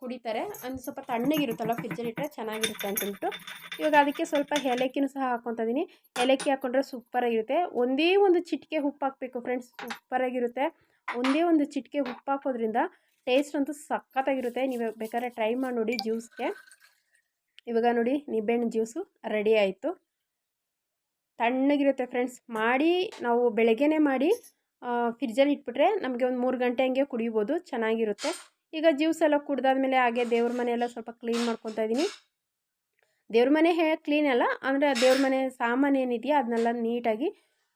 ಕುಡಿತಾರೆ. ಒಂದು ಸ್ವಲ್ಪ ತಣ್ಣಗಿರುತ್ತಲ್ಲ ಫ್ರಿಜ್ಜಲ್ಲಿ ಇಟ್ಟರೆ ಚೆನ್ನಾಗಿರುತ್ತೆ ಅಂತಂದ್ಬಿಟ್ಟು ಇವಾಗ ಅದಕ್ಕೆ ಸ್ವಲ್ಪ ಏಲಕ್ಕಿನೂ ಸಹ ಹಾಕ್ಕೊತಿದ್ದೀನಿ ಏಲಕ್ಕಿ ಹಾಕ್ಕೊಂಡ್ರೆ ಸೂಪರಾಗಿರುತ್ತೆ ಒಂದೇ ಒಂದು ಚಿಟಿಕೆ ಉಪ್ಪು ಹಾಕಬೇಕು ಫ್ರೆಂಡ್ಸ್ ಸೂಪರಾಗಿರುತ್ತೆ ಒಂದೇ ಒಂದು ಚಿಟಿಕೆ ಉಪ್ಪು ಹಾಕೋದ್ರಿಂದ ಟೇಸ್ಟ್ ಅಂತೂ ಸಖತ್ತಾಗಿರುತ್ತೆ. ನೀವು ಬೇಕಾದ್ರೆ ಟ್ರೈ ಮಾಡಿ ನೋಡಿ ಜ್ಯೂಸ್ಗೆ ಇವಾಗ ನೋಡಿ, ನಿಂಬೆಹಣ್ಣು ಜ್ಯೂಸು ರೆಡಿ ಆಯಿತು. ತಣ್ಣಗಿರುತ್ತೆ ಫ್ರೆಂಡ್ಸ್ ಮಾಡಿ, ನಾವು ಬೆಳಗ್ಗೆನೇ ಮಾಡಿ ಫ್ರಿಜ್ಜಲ್ಲಿ ಇಟ್ಬಿಟ್ರೆ ನಮಗೆ ಒಂದು ಮೂರು ಗಂಟೆ ಹಂಗೆ ಕುಡಿಬೋದು, ಚೆನ್ನಾಗಿರುತ್ತೆ. ಈಗ ಜ್ಯೂಸ್ ಎಲ್ಲ ಕುಡ್ದಾದ್ಮೇಲೆ ಹಾಗೆ ದೇವ್ರ ಮನೆ ಎಲ್ಲ ಸ್ವಲ್ಪ ಕ್ಲೀನ್ ಮಾಡ್ಕೊತಾ ಇದ್ದೀನಿ ದೇವ್ರ ಮನೆ ಹೇ ಕ್ಲೀನ್ ಅಲ್ಲ, ಅಂದರೆ ದೇವ್ರ ಮನೆ ಸಾಮಾನು ಏನಿದೆಯಾ ಅದನ್ನೆಲ್ಲ ನೀಟಾಗಿ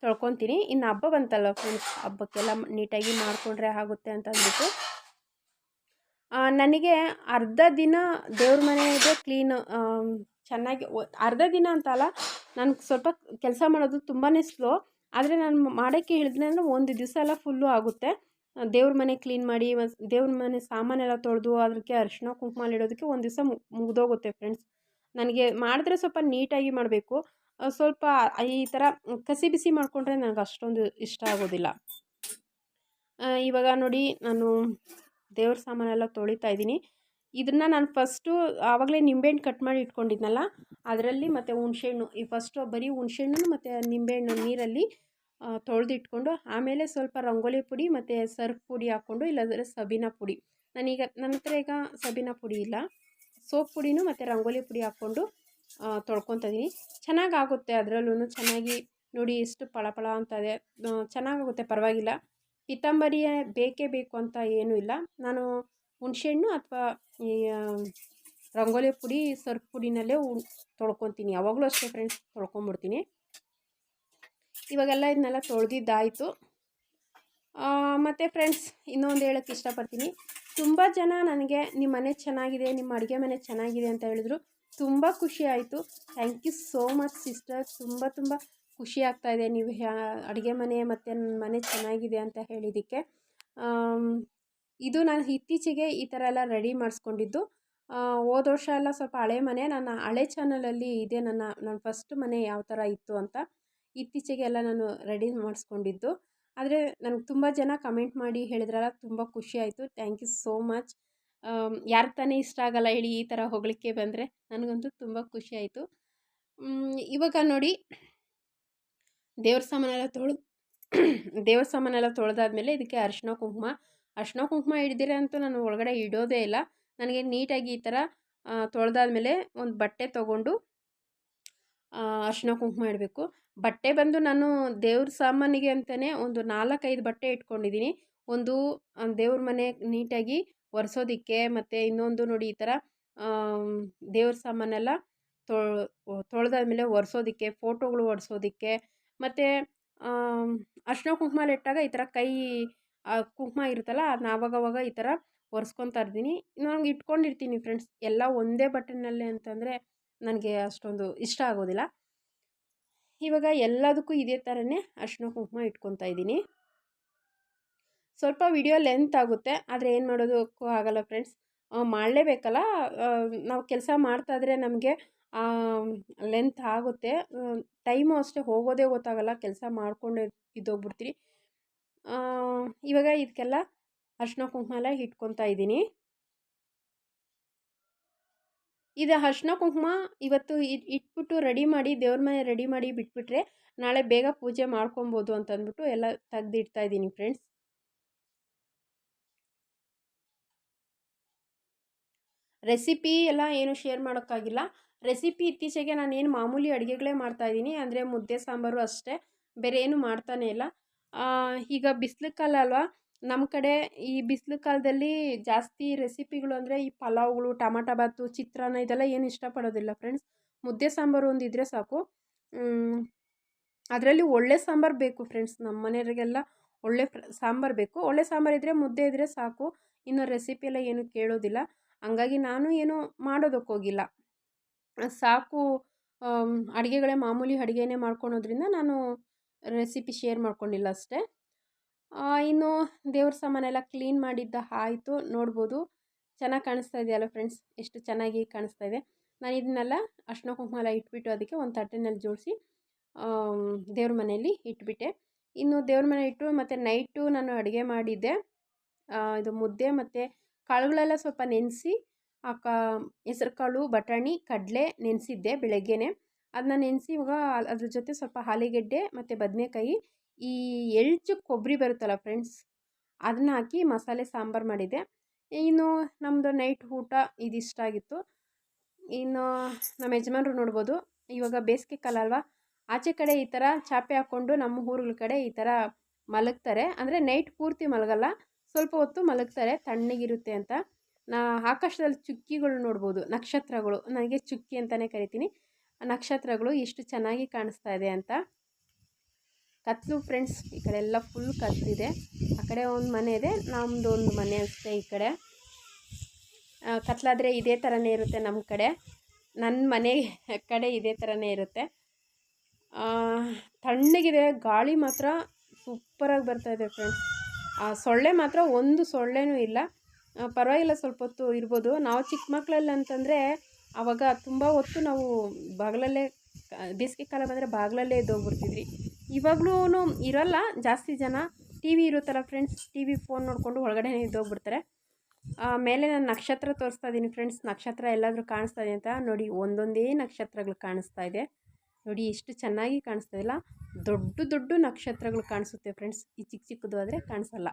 ತೊಳ್ಕೊತೀನಿ. ಇನ್ನು ಹಬ್ಬ ಬಂತಲ್ಲ ಫ್ರೆಂಡ್ಸ್ ಹಬ್ಬಕ್ಕೆಲ್ಲ ನೀಟಾಗಿ ಮಾಡಿಕೊಂಡ್ರೆ ಆಗುತ್ತೆ ಅಂತ ಅಂದ್ಬಿಟ್ಟು. ನನಗೆ ಅರ್ಧ ದಿನ ದೇವ್ರ ಮನೆಗೆ ಕ್ಲೀನ್ ಚೆನ್ನಾಗಿ ಅರ್ಧ ದಿನ ಅಂತಲ್ಲ, ನನಗೆ ಸ್ವಲ್ಪ ಕೆಲಸ ಮಾಡೋದು ತುಂಬಾ ಸ್ಲೋ ಆದರೆ ನಾನು ಮಾಡೋಕ್ಕೆ ಹೇಳಿದ್ರೆ ಅಂದರೆ ಒಂದು ದಿವಸ ಎಲ್ಲ ಫುಲ್ಲು ಆಗುತ್ತೆ. ದೇವ್ರ ಮನೆ ಕ್ಲೀನ್ ಮಾಡಿ ದೇವ್ರ ಮನೆ ಸಾಮಾನೆಲ್ಲ ತೊಳೆದು ಅದಕ್ಕೆ ಅರಿಶಿನ ಕುಂಕುಮ ಇಡೋದಕ್ಕೆ ಒಂದು ದಿವಸ ಮುಗಿದೋಗುತ್ತೆ ಫ್ರೆಂಡ್ಸ್ ನನಗೆ ಮಾಡಿದ್ರೆ ಸ್ವಲ್ಪ ನೀಟಾಗಿ ಮಾಡಬೇಕು. ಸ್ವಲ್ಪ ಈ ಥರ ಕಸಿ ಬಿಸಿ ಮಾಡಿಕೊಂಡ್ರೆ ನನಗೆ ಅಷ್ಟೊಂದು ಇಷ್ಟ ಆಗೋದಿಲ್ಲ. ಇವಾಗ ನೋಡಿ ನಾನು ದೇವ್ರ ಸಾಮಾನೆಲ್ಲ ತೊಳಿತಾ ಇದ್ದೀನಿ. ಇದನ್ನು ನಾನು ಫಸ್ಟು ಆವಾಗಲೇ ನಿಂಬೆಹಣ್ಣು ಕಟ್ ಮಾಡಿ ಇಟ್ಕೊಂಡಿದ್ನಲ್ಲ, ಅದರಲ್ಲಿ ಮತ್ತು ಹುಣ್ಸೆಹಣ್ಣು, ಈ ಫಸ್ಟು ಬರೀ ಹುಣ್ಸೆಹಣ್ಣು ಮತ್ತು ನಿಂಬೆಹಣ್ಣು ನೀರಲ್ಲಿ ತೊಳೆದಿಟ್ಕೊಂಡು, ಆಮೇಲೆ ಸ್ವಲ್ಪ ರಂಗೋಲಿ ಪುಡಿ ಮತ್ತು ಸರ್ಫ್ ಪುಡಿ ಹಾಕ್ಕೊಂಡು, ಇಲ್ಲಾಂದರೆ ಸಬೀನಾ ಪುಡಿ. ನಾನೀಗ ನನ್ನ ಹತ್ರ ಈಗ ಸಬೀನಾ ಪುಡಿ ಇಲ್ಲ. ಸೋಪ್ ಪುಡಿನೂ ಮತ್ತು ರಂಗೋಲಿ ಪುಡಿ ಹಾಕ್ಕೊಂಡು ತೊಳ್ಕೊತಿದ್ದೀನಿ ಚೆನ್ನಾಗಾಗುತ್ತೆ ಅದರಲ್ಲೂ ಚೆನ್ನಾಗಿ ನೋಡಿ ಎಷ್ಟು ಪಳಪಳ ಅಂತ ಇದೆ ಚೆನ್ನಾಗಾಗುತ್ತೆ, ಪರವಾಗಿಲ್ಲ. ಪಿತಾಂಬರಿಯ ಬೇಕೇ ಬೇಕು ಅಂತ ಏನೂ ಇಲ್ಲ. ನಾನು ಹುಣಸೆಹಣ್ಣು ಅಥವಾ ರಂಗೋಲಿ ಪುಡಿ, ಸರ್ಫ್ ಪುಡಿನಲ್ಲೇ ತೊಳ್ಕೊತೀನಿ. ಯಾವಾಗಲೂ ಅಷ್ಟೇ ಫ್ರೆಂಡ್ಸ್ ತೊಳ್ಕೊಂಬಿಡ್ತೀನಿ. ಇವಾಗೆಲ್ಲ ಇದನ್ನೆಲ್ಲ ತೊಳೆದಿದ್ದಾಯಿತು. ಮತ್ತು ಫ್ರೆಂಡ್ಸ್ ಇನ್ನೊಂದು ಹೇಳೋಕ್ಕೆ ಇಷ್ಟಪಡ್ತೀನಿ. ತುಂಬ ಜನ ನನಗೆ, ನಿಮ್ಮ ಮನೆ ಚೆನ್ನಾಗಿದೆ, ನಿಮ್ಮ ಅಡುಗೆ ಮನೆ ಚೆನ್ನಾಗಿದೆ ಅಂತ ಹೇಳಿದ್ರು. ತುಂಬ ಖುಷಿ ಆಯಿತು. Thank you so much sister ತುಂಬ ತುಂಬ ಖುಷಿ ಆಗ್ತಾಯಿದೆ ನೀವು ಅಡುಗೆ ಮನೆ ಮತ್ತು ನನ್ನ ಮನೆ ಚೆನ್ನಾಗಿದೆ ಅಂತ ಹೇಳಿದ್ದಕ್ಕೆ ಇದು ನಾನು ಇತ್ತೀಚೆಗೆ ಈ ಥರ ಎಲ್ಲ ರೆಡಿ ಮಾಡಿಸ್ಕೊಂಡಿದ್ದು. ಹೋದ ವರ್ಷ ಎಲ್ಲ ಸ್ವಲ್ಪ ಹಳೆ ಮನೆ, ನನ್ನ ಹಳೆ ಚಾನಲಲ್ಲಿ ಇದೆ ನನ್ನ ನನ್ನ ಫಸ್ಟ್ ಮನೆ ಯಾವ ಥರ ಇತ್ತು ಅಂತ ಇತ್ತೀಚೆಗೆ ಎಲ್ಲ ನಾನು ರೆಡಿ ಮಾಡಿಸ್ಕೊಂಡಿದ್ದು. ಆದರೆ ನನಗೆ ತುಂಬ ಜನ ಕಮೆಂಟ್ ಮಾಡಿ ಹೇಳಿದ್ರಲ್ಲ, ತುಂಬ ಖುಷಿ ಆಯಿತು. ಥ್ಯಾಂಕ್ ಯು ಸೋ ಮಚ್ ಯಾರು ತಾನೇ ಇಷ್ಟ ಆಗಲ್ಲ ಹೇಳಿ ಈ ಥರ ಹೊಗಳಿಕೆ ಬಂದರೆ ನನಗಂತೂ ತುಂಬ ಖುಷಿ ಆಯಿತು. ಇವಾಗ ನೋಡಿ, ದೇವ್ರ ಸಾಮಾನೆಲ್ಲ ತೊಳೆದು, ದೇವ್ರ ಸಾಮಾನೆಲ್ಲ ತೊಳೆದಾದ್ಮೇಲೆ ಇದಕ್ಕೆ ಅರಿಶಿನ ಕುಂಕುಮ ಅರಿಶಿನ ಕುಂಕುಮ ಹಿಡ್ದಿರ ಅಂತೂ ನಾನು ಒಳಗಡೆ ಇಡೋದೇ ಇಲ್ಲ. ನನಗೆ ನೀಟಾಗಿ ಈ ಥರ ತೊಳೆದಾದ್ಮೇಲೆ ಒಂದು ಬಟ್ಟೆ ತೊಗೊಂಡು ಅರ್ಶಿನ ಕುಂಕುಮ ಇಡಬೇಕು. ಬಟ್ಟೆ ಬಂದು ನಾನು ದೇವ್ರ ಸಾಮಾನಿಗೆ ಅಂತಲೇ ಒಂದು ನಾಲ್ಕೈದು ಬಟ್ಟೆ ಇಟ್ಕೊಂಡಿದ್ದೀನಿ. ಒಂದು ದೇವ್ರ ಮನೆ ನೀಟಾಗಿ ಒರೆಸೋದಕ್ಕೆ ಮತ್ತು ಇನ್ನೊಂದು ನೋಡಿ ಈ ಥರ ದೇವ್ರ ಸಾಮಾನೆಲ್ಲ ತೊಳೆದಾದ್ಮೇಲೆ ಒರೆಸೋದಕ್ಕೆ, ಫೋಟೋಗಳು ಒರೆಸೋದಕ್ಕೆ, ಮತ್ತು ಅರ್ಶಿನ ಕುಂಕುಮ ಇಟ್ಟಾಗ ಈ ಥರ ಕೈ ಕುಂಕುಮ ಇರುತ್ತಲ್ಲ ಅದನ್ನ ಆವಾಗವಾಗ ಈ ಥರ ಒರೆಸ್ಕೊತಾ ಇರ್ತೀನಿ. ನಂಗೆ ಇಟ್ಕೊಂಡಿರ್ತೀನಿ ಫ್ರೆಂಡ್ಸ್ ಎಲ್ಲ ಒಂದೇ ಬಟ್ಟೆನಲ್ಲೇ ಅಂತಂದರೆ ನನಗೆ ಅಷ್ಟೊಂದು ಇಷ್ಟ ಆಗೋದಿಲ್ಲ. ಇವಾಗ ಎಲ್ಲದಕ್ಕೂ ಇದೇ ಥರನೇ ಅಷ್ಟು ಕುಂಕುಮ ಇಟ್ಕೊತಾ ಇದ್ದೀನಿ. ಸ್ವಲ್ಪ ವಿಡಿಯೋ ಲೆಂತ್ ಆಗುತ್ತೆ, ಆದರೆ ಏನು ಮಾಡೋದಕ್ಕೂ ಆಗಲ್ಲ ಫ್ರೆಂಡ್ಸ್. ಮಾಡಲೇಬೇಕಲ್ಲ? ನಾವು ಕೆಲಸ ಮಾಡ್ತಾಯಿದ್ರೆ ನಮಗೆ ಲೆಂತ್ ಆಗುತ್ತೆ. ಟೈಮು ಅಷ್ಟೇ ಹೋಗೋದೇ ಗೊತ್ತಾಗಲ್ಲ, ಕೆಲಸ ಮಾಡಿಕೊಂಡೇ ಇದ್ದೋಗ್ಬಿಡ್ತೀವಿ ಇವಾಗ ಇದಕ್ಕೆಲ್ಲ ಅರ್ಶಿನ ಕುಂಕುಮ ಎಲ್ಲ ಇಟ್ಕೊತಾ ಇದ್ದೀನಿ. ಇದು ಅರ್ಶಿನ ಕುಂಕುಮ ಇವತ್ತು ಇಟ್ಬಿಟ್ಟು ರೆಡಿ ಮಾಡಿ, ದೇವ್ರ ಮನೆ ರೆಡಿ ಮಾಡಿ ಬಿಟ್ಬಿಟ್ರೆ ನಾಳೆ ಬೇಗ ಪೂಜೆ ಮಾಡ್ಕೊಬೋದು ಅಂತಂದ್ಬಿಟ್ಟು ಎಲ್ಲ ತೆಗ್ದಿಡ್ತಾ ಇದ್ದೀನಿ ಫ್ರೆಂಡ್ಸ್ ರೆಸಿಪಿ ಎಲ್ಲ ಏನು ಶೇರ್ ಮಾಡೋಕ್ಕಾಗಿಲ್ಲ. ರೆಸಿಪಿ ಇತ್ತೀಚೆಗೆ ನಾನು ಏನು ಮಾಮೂಲಿ ಅಡುಗೆಗಳೇ ಮಾಡ್ತಾಯಿದ್ದೀನಿ ಅಂದರೆ ಮುದ್ದೆ ಸಾಂಬಾರು ಅಷ್ಟೇ. ಬೇರೆ ಏನು ಮಾಡ್ತಾನೇ ಇಲ್ಲ. ಈಗ ಬಿಸಿಲು ಕಾಲ ಅಲ್ವಾ? ನಮ್ಮ ಕಡೆ ಈ ಬಿಸಿಲು ಕಾಲದಲ್ಲಿ ಜಾಸ್ತಿ ರೆಸಿಪಿಗಳು ಅಂದರೆ ಈ ಪಲಾವ್ಗಳು, ಟಮಾಟ ಬಾತು, ಚಿತ್ರಾನ್ನ ಇದೆಲ್ಲ ಏನು ಇಷ್ಟಪಡೋದಿಲ್ಲ ಫ್ರೆಂಡ್ಸ್. ಮುದ್ದೆ ಸಾಂಬಾರು ಒಂದು ಇದ್ದರೆ ಸಾಕು. ಅದರಲ್ಲಿ ಒಳ್ಳೆ ಸಾಂಬಾರು ಬೇಕು ಫ್ರೆಂಡ್ಸ್. ನಮ್ಮ ಮನೆಯವರಿಗೆಲ್ಲ ಒಳ್ಳೆ ಸಾಂಬಾರು ಬೇಕು. ಒಳ್ಳೆ ಸಾಂಬಾರು ಇದ್ದರೆ ಮುದ್ದೆ ಇದ್ದರೆ ಸಾಕು. ಇನ್ನು ರೆಸಿಪಿ ಎಲ್ಲ ಏನು ಕೇಳೋದಿಲ್ಲ. ಹಂಗಾಗಿ ನಾನು ಏನು ಮಾಡೋದಕ್ಕೋಗಿಲ್ಲ ಸಾಕು ಅಡುಗೆಗಳೇ ಮಾಮೂಲಿ ಅಡುಗೆನೇ ಮಾಡ್ಕೊಳೋದ್ರಿಂದ ನಾನು ರೆಸಿಪಿ ಶೇರ್ ಮಾಡ್ಕೊಂಡಿಲ್ಲ ಅಷ್ಟೇ. ಇನ್ನು ದೇವ್ರ ಸಾಮಾನೆಲ್ಲ ಕ್ಲೀನ್ ಮಾಡಿದ್ದ ಆಯಿತು, ನೋಡ್ಬೋದು. ಚೆನ್ನಾಗಿ ಕಾಣಿಸ್ತಾ ಇದೆಯಲ್ಲ ಫ್ರೆಂಡ್ಸ್ ಎಷ್ಟು ಚೆನ್ನಾಗಿ ಕಾಣಿಸ್ತಾ ಇದೆ. ನಾನು ಇದನ್ನೆಲ್ಲ ಅರ್ಶಿನ ಕುಂಕುಮ ಎಲ್ಲ ಇಟ್ಬಿಟ್ಟು ಅದಕ್ಕೆ ಒಂದು ತಟ್ಟೆನಲ್ಲಿ ಜೋಡಿಸಿ ದೇವ್ರ ಮನೆಯಲ್ಲಿ ಇಟ್ಬಿಟ್ಟೆ. ಇನ್ನು ದೇವ್ರ ಮನೆ ಇಟ್ಟು ಮತ್ತು ನೈಟು ನಾನು ಅಡುಗೆ ಮಾಡಿದ್ದೆ. ಇದು ಮುದ್ದೆ ಮತ್ತು ಕಾಳುಗಳೆಲ್ಲ ಸ್ವಲ್ಪ ನೆನೆಸಿ, ಆ, ಕಾ ಹೆಸ್ರು ಕಾಳು ಬಟಾಣಿ, ಕಡಲೆ ನೆನೆಸಿದ್ದೆ ಬೆಳಗ್ಗೆನೆ. ಅದನ್ನ ನೆನೆಸಿ ಇವಾಗ ಅದ್ರ ಜೊತೆ ಸ್ವಲ್ಪ ಆಲೂಗೆಡ್ಡೆ ಮತ್ತು ಬದನೆಕಾಯಿ, ಈ ಎಳ್ಚು ಕೊಬ್ಬರಿ ಬರುತ್ತಲ್ಲ ಫ್ರೆಂಡ್ಸ್ ಅದನ್ನ ಹಾಕಿ ಮಸಾಲೆ ಸಾಂಬಾರು ಮಾಡಿದ್ದೆ ಇನ್ನು ನಮ್ಮದು ನೈಟ್ ಊಟ ಇದಿಷ್ಟ ಆಗಿತ್ತು. ಇನ್ನು ನಮ್ಮ ಯಜಮಾನರು ನೋಡ್ಬೋದು, ಇವಾಗ ಬೇಸಿಗೆ ಕಾಲ ಅಲ್ವಾ, ಆಚೆ ಕಡೆ ಈ ಥರ ಚಾಪೆ ಹಾಕ್ಕೊಂಡು ನಮ್ಮ ಊರುಗಳ ಕಡೆ ಈ ಥರ ಮಲಗ್ತಾರೆ. ಅಂದರೆ ನೈಟ್ ಪೂರ್ತಿ ಮಲಗಲ್ಲ, ಸ್ವಲ್ಪ ಹೊತ್ತು ಮಲಗ್ತಾರೆ, ತಣ್ಣಗಿರುತ್ತೆ ಅಂತ. ನಾ ಆಕಾಶದಲ್ಲಿ ಚುಕ್ಕಿಗಳು ನೋಡ್ಬೋದು, ನಕ್ಷತ್ರಗಳು ನನಗೆ ಚುಕ್ಕಿ ಅಂತಲೇ ಕರಿತೀನಿ. ನಕ್ಷತ್ರಗಳು ಎಷ್ಟು ಚೆನ್ನಾಗಿ ಕಾಣಿಸ್ತಾ ಇದೆ ಅಂತ. ಕತ್ಲು ಫ್ರೆಂಡ್ಸ್ ಈ ಕಡೆ ಎಲ್ಲ ಫುಲ್ ಕತ್ತಲಿದೆ ಆ ಕಡೆ ಒಂದು ಮನೆ ಇದೆ ನಮ್ಮದು ಒಂದು ಮನೆ ಅಷ್ಟೇ ಈ ಕಡೆ. ಕತ್ಲಾದರೆ ಇದೇ ಥರನೇ ಇರುತ್ತೆ ನಮ್ಮ ಕಡೆ. ನನ್ನ ಮನೆ *laughs* ಕಡೆ ಇದೇ ಥರನೇ ಇರುತ್ತೆ. ತಣ್ಣಗಿದೆ, ಗಾಳಿ ಮಾತ್ರ ಸೂಪರಾಗಿ ಇದೆ ಫ್ರೆಂಡ್ಸ್ ಆ ಸೊಳ್ಳೆ ಮಾತ್ರ ಒಂದು ಸೊಳ್ಳೆನೂ ಇಲ್ಲ. ಪರವಾಗಿಲ್ಲ ಸ್ವಲ್ಪ ಹೊತ್ತು ಇರ್ಬೋದು. ನಾವು ಚಿಕ್ಕ ಮಕ್ಕಳಲ್ಲಿ ಅಂತಂದರೆ ಆವಾಗ ತುಂಬ ಹೊತ್ತು ನಾವು ಬಾಗಿಲಲ್ಲೇ, ಬೇಸಿಗೆ ಕಾಲ ಬಂದರೆ ಬಾಗಿಲಲ್ಲೇ ಎದ್ದೋಗ್ಬಿಡ್ತಿದ್ವಿ. ಇವಾಗ್ಲೂ ಇರೋಲ್ಲ, ಜಾಸ್ತಿ ಜನ ಟಿ ವಿ ಇರುತ್ತಲ್ಲ ಫ್ರೆಂಡ್ಸ್ ಟಿ ವಿ ಫೋನ್ ನೋಡಿಕೊಂಡು ಒಳಗಡೆ ಇದ್ದೋಗ್ಬಿಡ್ತಾರೆ ಮೇಲೆ ನಾನು ನಕ್ಷತ್ರ ತೋರಿಸ್ತಾ ಇದ್ದೀನಿ ಫ್ರೆಂಡ್ಸ್ ನಕ್ಷತ್ರ ಎಲ್ಲಾದರೂ ಕಾಣಿಸ್ತಾ ಇದೆ ಅಂತ ನೋಡಿ, ಒಂದೊಂದೇ ನಕ್ಷತ್ರಗಳು ಕಾಣಿಸ್ತಾ ಇದೆ. ನೋಡಿ, ಎಷ್ಟು ಚೆನ್ನಾಗಿ ಕಾಣಿಸ್ತಾ ಇಲ್ಲ. ದೊಡ್ಡ ದೊಡ್ಡ ನಕ್ಷತ್ರಗಳು ಕಾಣಿಸುತ್ತೆ ಫ್ರೆಂಡ್ಸ್ ಈ ಚಿಕ್ಕ ಚಿಕ್ಕದು ಆದರೆ ಕಾಣಿಸಲ್ಲ.